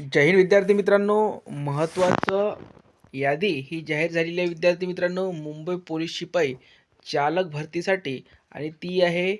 जय हिंद विद्यार्थी मित्रांनो. महत्त्वाचं यादी ही जाहीर झालेली आहे विद्यार्थी मित्रांनो. मुंबई पोलीस शिपाई चालक भरतीसाठी आणि ती आहे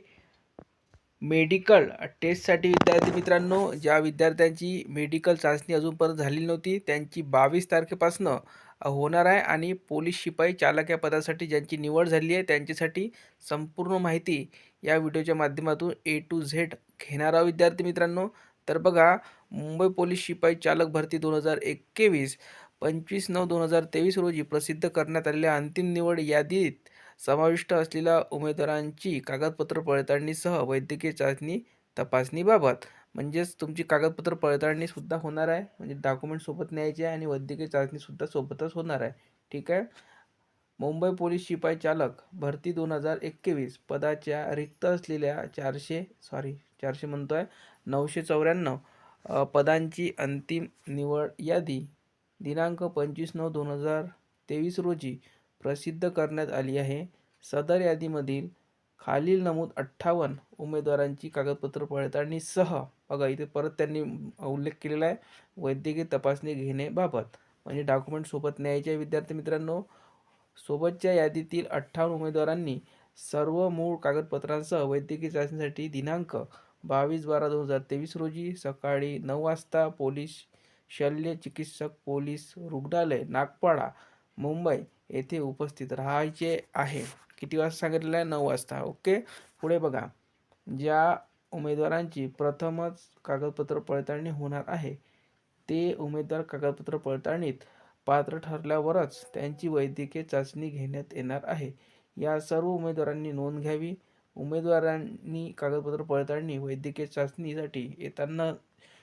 मेडिकल टेस्टसाठी विद्यार्थी मित्रांनो. ज्या विद्यार्थ्यांची मेडिकल चाचणी अजूनपर्यंत झालेली नव्हती त्यांची बावीस तारखेपासनं होणार आहे आणि पोलीस शिपाई चालक या पदासाठी ज्यांची निवड झाली आहे त्यांच्यासाठी संपूर्ण माहिती या व्हिडिओच्या माध्यमातून ए टू झेड घेणार आहोत विद्यार्थी मित्रांनो. तर बघा मुंबई पोलीस शिपाई चालक भरती दोन हजार एकवीस पंचवीस नऊ दोन हजार तेवीस रोजी प्रसिद्ध करण्यात आलेल्या अंतिम निवड यादीत समाविष्ट असलेल्या उमेदवारांची कागदपत्र पडताळणीसह वैद्यकीय चाचणी तपासणीबाबत म्हणजेच तुमची कागदपत्र पडताळणीसुद्धा होणार आहे म्हणजे डॉक्युमेंट सोबत न्यायचे आहे आणि वैद्यकीय चाचणीसुद्धा सोबतच होणार आहे. ठीक आहे? मुंबई पोलीस शिपाई चालक भरती दोन हजार एकवीस पदाच्या रिक्त असलेल्या चारशे सॉरी चारशे म्हणतो आहे नऊशे चौऱ्याण्णव पदांची अंतिम निवड यादी दिनांक पंचवीस नऊ दोन हजार तेवीस रोजी प्रसिद्ध करण्यात आली आहे. सदर यादीमधील खालील नमूद अठ्ठावन्न उमेदवारांची कागदपत्र पडताळणीसह बघा इथे परत त्यांनी उल्लेख केलेला आहे वैद्यकीय तपासणी घेण्याबाबत म्हणजे डॉक्युमेंट सोबत न्यायचे विद्यार्थी मित्रांनो. सोबतच्या यादीतील अठ्ठावन्न उमेदवारांनी सर्व मूळ कागदपत्रांसह वैद्यकीय चाचणीसाठी दिनांक बावीस बारा दोन हजार तेवीस रोजी सकाळी नऊ वाजता पोलीस शल्य चिकित्सक पोलीस रुग्णालय नागपाडा मुंबई येथे उपस्थित राहायचे आहे. किती वाजता सांगितलेलं आहे? नऊ वाजता. ओके? पुढे बघा. ज्या उमेदवारांची प्रथमच कागदपत्र पडताळणी होणार आहे ते उमेदवार कागदपत्र पडताळणीत पात्र ठरल्यावरच त्यांची वैद्यकीय चाचणी घेण्यात येणार आहे. या सर्व उमेदवारांनी नोंद घ्यावी. उमेदवारांनी कागदपत्र पडताळणी वैद्यकीय चाचणीसाठी येताना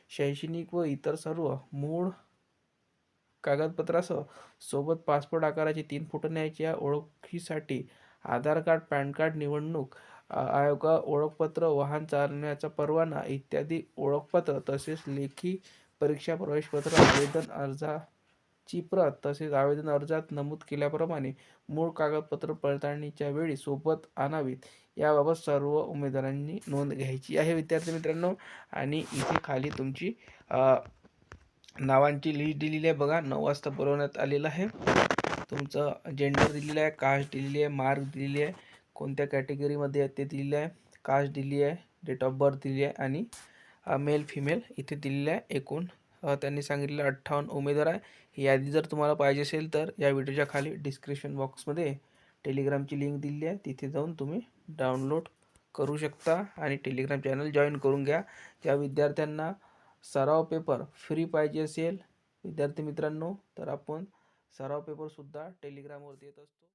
शैक्षणिक व इतर सर्व मूळ कागदपत्रासह सोबत पासपोर्ट आकाराचे तीन फोटो न्यायचे. या ओळखीसाठी आधार कार्ड पॅन कार्ड निवडणूक आयोगा ओळखपत्र वाहन चालवण्याचा परवाना इत्यादी ओळखपत्र तसेच लेखी परीक्षा प्रवेशपत्र आवेदन अर्जा ची प्रत तसेच आवेदन अर्जात नमूद केल्याप्रमाणे मूळ कागदपत्र पडताळणीच्या वेळी सोबत आणावीत. याबाबत सर्व उमेदवारांनी नोंद घ्यायची आहे. विद्यार्थी मित्रांनो आणि इथे खाली तुमची नावांची लिस्ट दिलेली आहे. बघा नऊ वाजता बोलवण्यात आलेलं आहे. तुमचं जेंडर दिलेलं आहे कास्ट दिलेली आहे मार्क दिलेली आहे कोणत्या कॅटेगरीमध्ये आहे ते दिलेलं आहे कास्ट दिली आहे डेट ऑफ बर्थ दिली आहे आणि मेल फिमेल इथे दिलेलं आहे. एकूण त्यांनी सांगितलेलं अठ्ठावन्न उमेदवार आहे. ही यादी जर तुम्हाला पाहिजे असेल तर या व्हिडिओच्या खाली डिस्क्रिप्शन बॉक्समध्ये टेलिग्रामची लिंक दिली आहे. तिथे जाऊन तुम्ही डाउनलोड करू शकता आणि टेलिग्राम चॅनल जॉईन करून घ्या. ज्या विद्यार्थ्यांना सराव पेपर फ्री पाहिजे असेल विद्यार्थी मित्रांनो तर आपण सराव पेपरसुद्धा टेलिग्रामवर देत असतो.